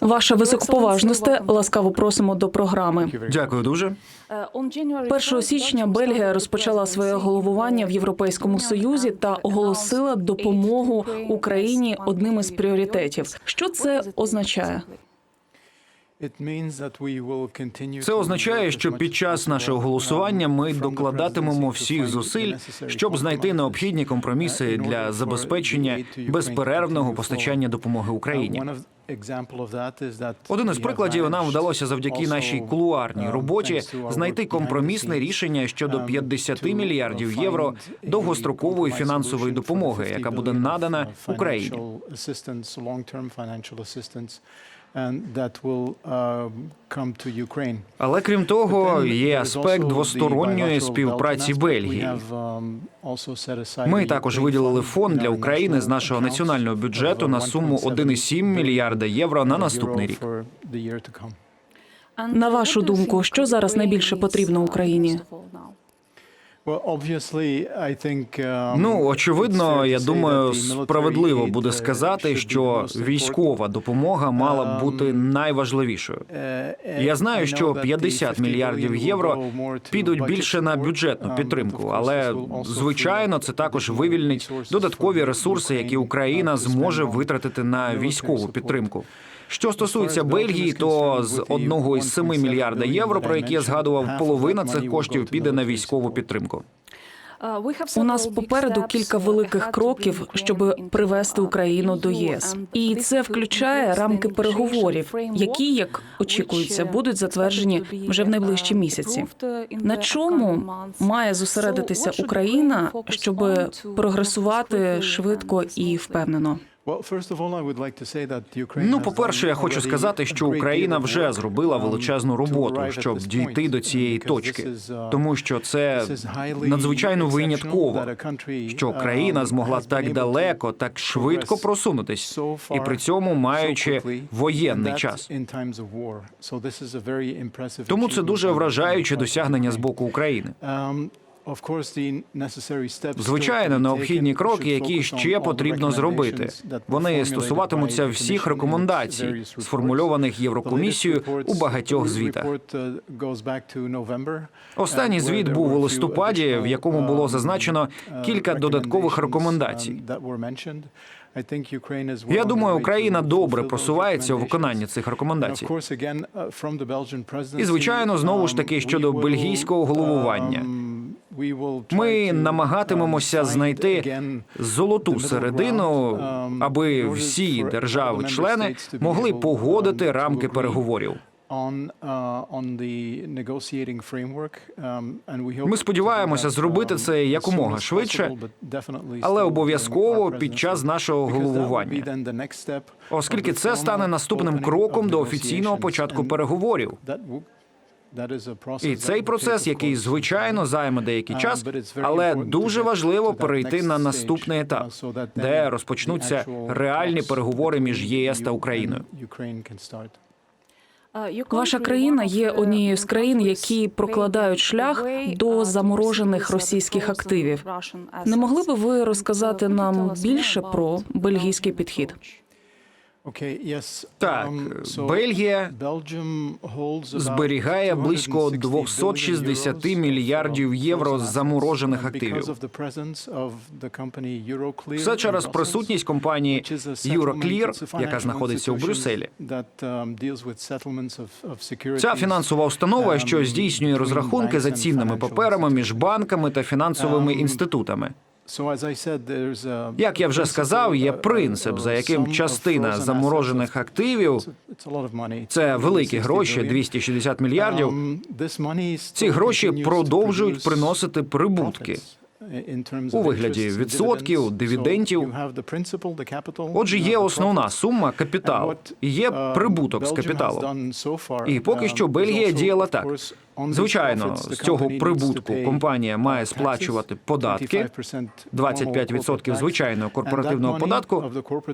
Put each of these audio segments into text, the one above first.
Ваша високоповажносте, ласкаво просимо до програми. Дякую дуже. 1 січня Бельгія розпочала своє головування в Європейському Союзі та оголосила допомогу Україні одним із пріоритетів. Що це означає? Це означає, що під час нашого голосування ми докладатимемо всіх зусиль, щоб знайти необхідні компроміси для забезпечення безперервного постачання допомоги Україні. Один із прикладів нам вдалося завдяки нашій кулуарній роботі знайти компромісне рішення щодо 50 мільярдів євро довгострокової фінансової допомоги, яка буде надана Україні. Але крім того, є аспект двосторонньої співпраці Бельгії. Ми також виділили фонд для України з нашого національного бюджету на суму 1,7 мільярда євро на наступний рік. На вашу думку, що зараз найбільше потрібно Україні? Ну очевидно, я думаю, справедливо буде сказати, що військова допомога мала б бути найважливішою. Я знаю, що 50 мільярдів євро підуть більше на бюджетну підтримку, але звичайно, це також вивільнить додаткові ресурси, які Україна зможе витратити на військову підтримку. Що стосується Бельгії, то з одного із 7 мільярда євро, про які я згадував, половина цих коштів піде на військову підтримку. У нас попереду кілька великих кроків, щоб привести Україну до єС, і це включає рамки переговорів, які, як очікується, будуть затверджені вже в найближчі місяці. На чому має зосередитися Україна, щоб прогресувати швидко і впевнено? Ну, по-перше, я хочу сказати, що Україна вже зробила величезну роботу, щоб дійти до цієї точки, тому що це надзвичайно винятково, що країна змогла так далеко, так швидко просунутись, і при цьому маючи воєнний час. Тому це дуже вражаюче досягнення з боку України. Звичайно, необхідні кроки, які ще потрібно зробити. Вони стосуватимуться всіх рекомендацій, сформульованих Єврокомісією у багатьох звітах. Останній звіт був у листопаді, в якому було зазначено кілька додаткових рекомендацій. Я думаю, Україна добре просувається у виконанні цих рекомендацій. І звичайно, знову ж таки щодо бельгійського головування. Ми намагатимемося знайти золоту середину, аби всі держави-члени могли погодити рамки переговорів. Ми сподіваємося зробити це якомога швидше, але обов'язково під час нашого головування, оскільки це стане наступним кроком до офіційного початку переговорів. І цей процес, який звичайно займе деякий час, але дуже важливо перейти на наступний етап, де розпочнуться реальні переговори між ЄС та Україною. Ваша країна є однією з країн, які прокладають шлях до заморожених російських активів. Не могли би ви розказати нам більше про бельгійський підхід? Так, Бельгія зберігає близько 260 мільярдів євро з заморожених активів. Все через присутність компанії Euroclear, яка знаходиться у Брюсселі. Ця фінансова установа, що здійснює розрахунки за цінними паперами між банками та фінансовими інститутами. Як я вже сказав, є принцип, за яким частина заморожених активів це великі гроші, 260 мільярдів. Ці гроші продовжують приносити прибутки у вигляді відсотків, дивідендів. Отже, є основна сума капіталу, і є прибуток з капіталу. І поки що Бельгія діяла так. Звичайно, з цього прибутку компанія має сплачувати податки 25% звичайного корпоративного податку.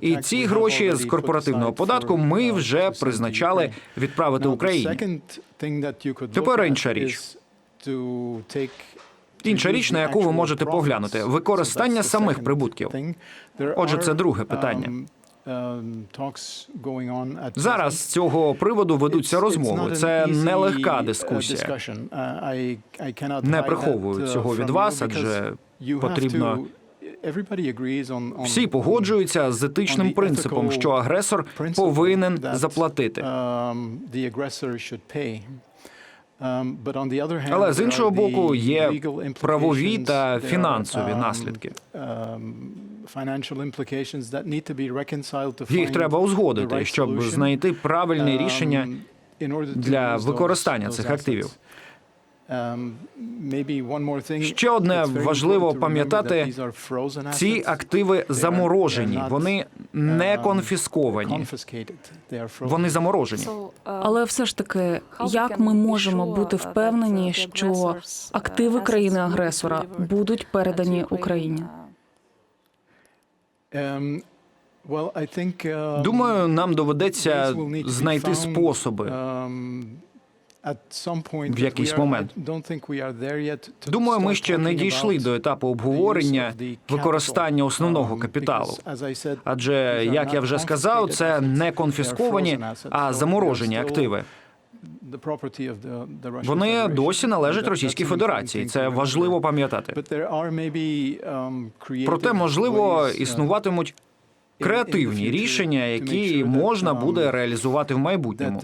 І ці гроші з корпоративного податку ми вже призначали відправити Україні. Тепер інша річ. Інша річ, на яку ви можете поглянути, використання самих прибутків. Отже, це друге питання. Зараз з цього приводу ведуться розмови. Це нелегка дискусія. Не приховую цього від вас, адже потрібно всі погоджуються з етичним принципом, що агресор повинен заплатити. Але з іншого боку, є правові та фінансові наслідки. Їх треба узгодити, щоб знайти правильне рішення для використання цих активів. Ще одне важливо пам'ятати: Ці активи заморожені, вони не конфісковані, вони заморожені. Але все ж таки, як ми можемо бути впевнені, що активи країни-агресора будуть передані Україні? Думаю, нам доведеться знайти способи. В якийсь момент. Думаю, ми ще не дійшли до етапу обговорення використання основного капіталу. Адже, як я вже сказав, це не конфісковані, а заморожені активи. Вони досі належать Російській Федерації. Це важливо пам'ятати. Проте, можливо, існуватимуть креативні рішення, які можна буде реалізувати в майбутньому,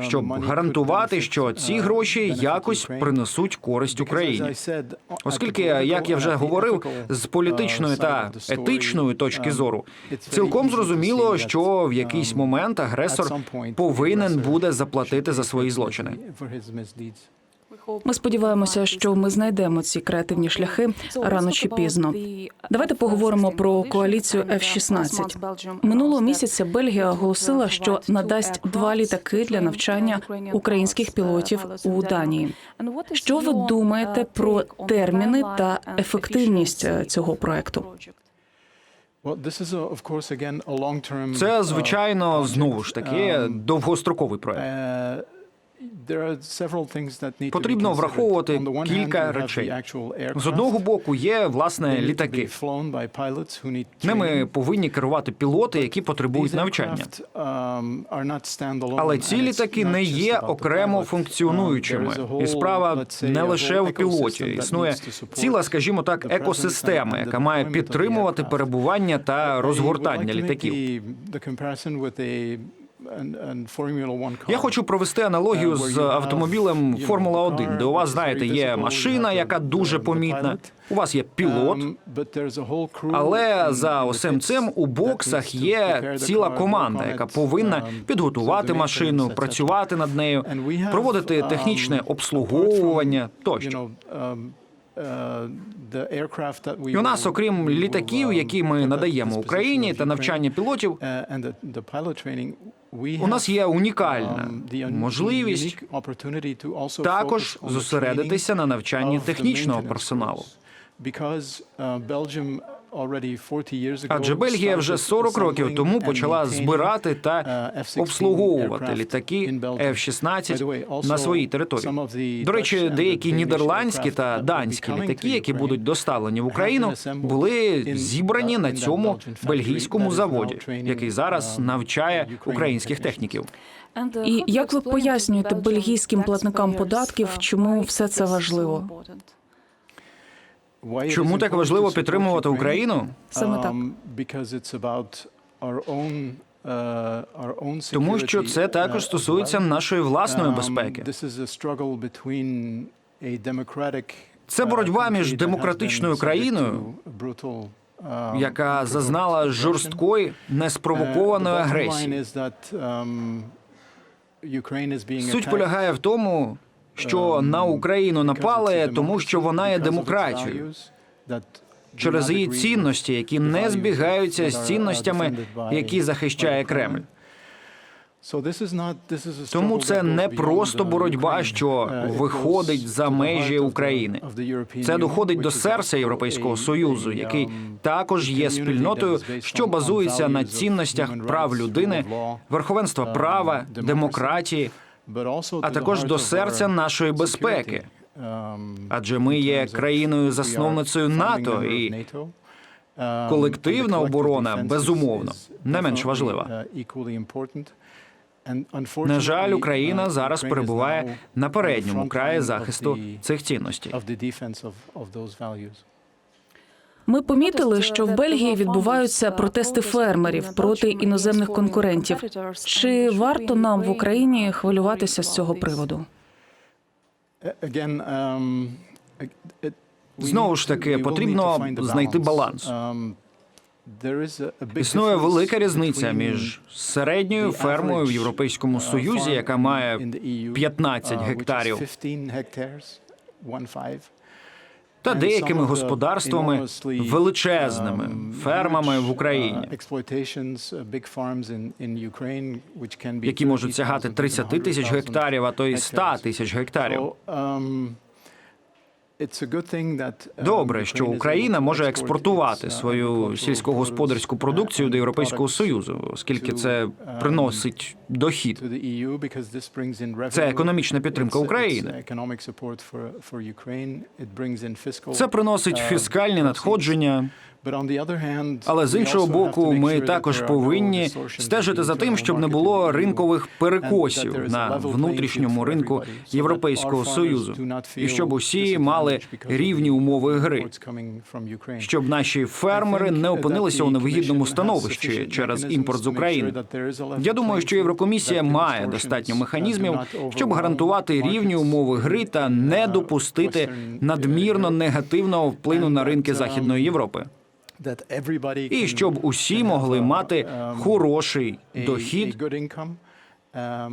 щоб гарантувати, що ці гроші якось принесуть користь Україні. Оскільки, як я вже говорив, з політичної та етичної точки зору цілком зрозуміло, що в якийсь момент агресор повинен буде заплатити за свої злочини. Ми сподіваємося, що ми знайдемо ці креативні шляхи рано чи пізно. Давайте поговоримо про коаліцію F-16. Минулого місяця Бельгія оголосила, що надасть два літаки для навчання українських пілотів у Данії. Що ви думаєте про терміни та ефективність е, цього проекту? Це звичайно знову ж таки довгостроковий проект. Потрібно враховувати кілька речей. З одного боку, є власне літаки. Ними повинні керувати пілоти, які потребують навчання. Але ці літаки не є окремо функціонуючими, і справа не лише в пілоті. Існує ціла, скажімо так, екосистема, яка має підтримувати перебування та розгортання літаків. Я хочу провести аналогію з автомобілем Формула 1 де у вас знаєте є машина, яка дуже помітна. У вас є пілот, але за усім цим у боксах є ціла команда, яка повинна підготувати машину, працювати над нею, проводити технічне обслуговування тощо. І у нас, окрім літаків, які ми надаємо Україні, та навчання пілотів, у нас є унікальна можливість також зосередитися на навчанні технічного персоналу. Адже Бельгія вже 40 років тому почала збирати та обслуговувати літаки F-16 на своїй території. До речі, деякі нідерландські та данські літаки, які будуть доставлені в Україну, були зібрані на цьому бельгійському заводі, який зараз навчає українських техніків. І як ви пояснюєте бельгійським платникам податків, чому все це важливо? Чому так важливо підтримувати Україну? Саме так. Тому що це також стосується нашої власної безпеки. Це боротьба між демократичною країною, яка зазнала жорсткої неспровокованої агресії. Суть полягає в тому, що на Україну напали, тому що вона є демократією через її цінності, які не збігаються з цінностями, які захищає Кремль. Тому це не просто боротьба, що виходить за межі України. Це доходить до серця Європейського союзу, який також є спільнотою, що базується на цінностях прав людини, верховенства права, демократії, а також до серця нашої безпеки. Адже ми є країною засновницею НАТО і Колективна оборона, безумовно, не менш важлива. На жаль, Україна зараз перебуває на передньому краї захисту цих цінностей. Ми помітили, що в Бельгії відбуваються протести фермерів проти іноземних конкурентів. Чи варто нам в Україні хвилюватися з цього приводу? Знову ж таки, потрібно знайти баланс. Існує велика різниця між середньою фермою в Європейському Союзі, яка має 15 гектарів, та деякими господарствами величезними фермами в Україні, які можуть сягати 30 тисяч гектарів, а то й 100 тисяч гектарів. Добре, що Україна може експортувати свою сільськогосподарську продукцію до Європейського союзу, оскільки це приносить дохід. Це економічна підтримка України. Це приносить фіскальні надходження. Але з іншого боку, ми також повинні стежити за тим, щоб не було ринкових перекосів на внутрішньому ринку Європейського союзу, і щоб усі мали рівні умови гри, щоб наші фермери не опинилися у невигідному становищі через імпорт з України. Я думаю, що Єврокомісія має достатньо механізмів, щоб гарантувати рівні умови гри та не допустити надмірно негативного впливу на ринки Західної Європи. І щоб усі могли мати хороший дохід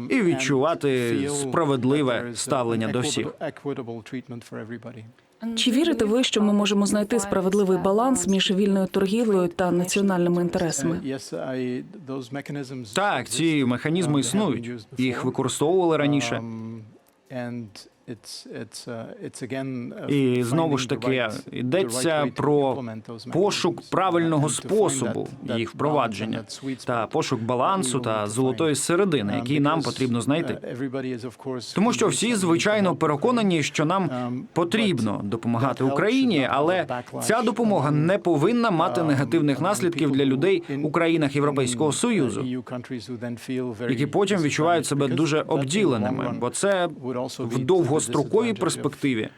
і відчувати справедливе ставлення до всіх. Чи вірите ви, що ми можемо знайти справедливий баланс між вільною торгівлею та національними інтересами? Так, ці механізми існують. Їх використовували раніше. І знову ж таки йдеться про пошук правильного способу їх впровадження та пошук балансу та золотої середини, який нам потрібно знайти. Тому що всі звичайно переконані, що нам потрібно допомагати Україні, але ця допомога не повинна мати негативних наслідків для людей у країнах Європейського союзу, які потім відчувають себе дуже обділеними, бо це в довгостроковій перспективі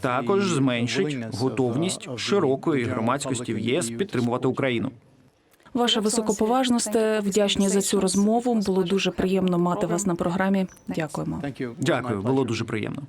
також зменшить готовність широкої громадськості в ЄС підтримувати Україну. Ваша високоповажносте, вдячні за цю розмову. Було дуже приємно мати вас на програмі. Дякуємо. Дякую, було дуже приємно.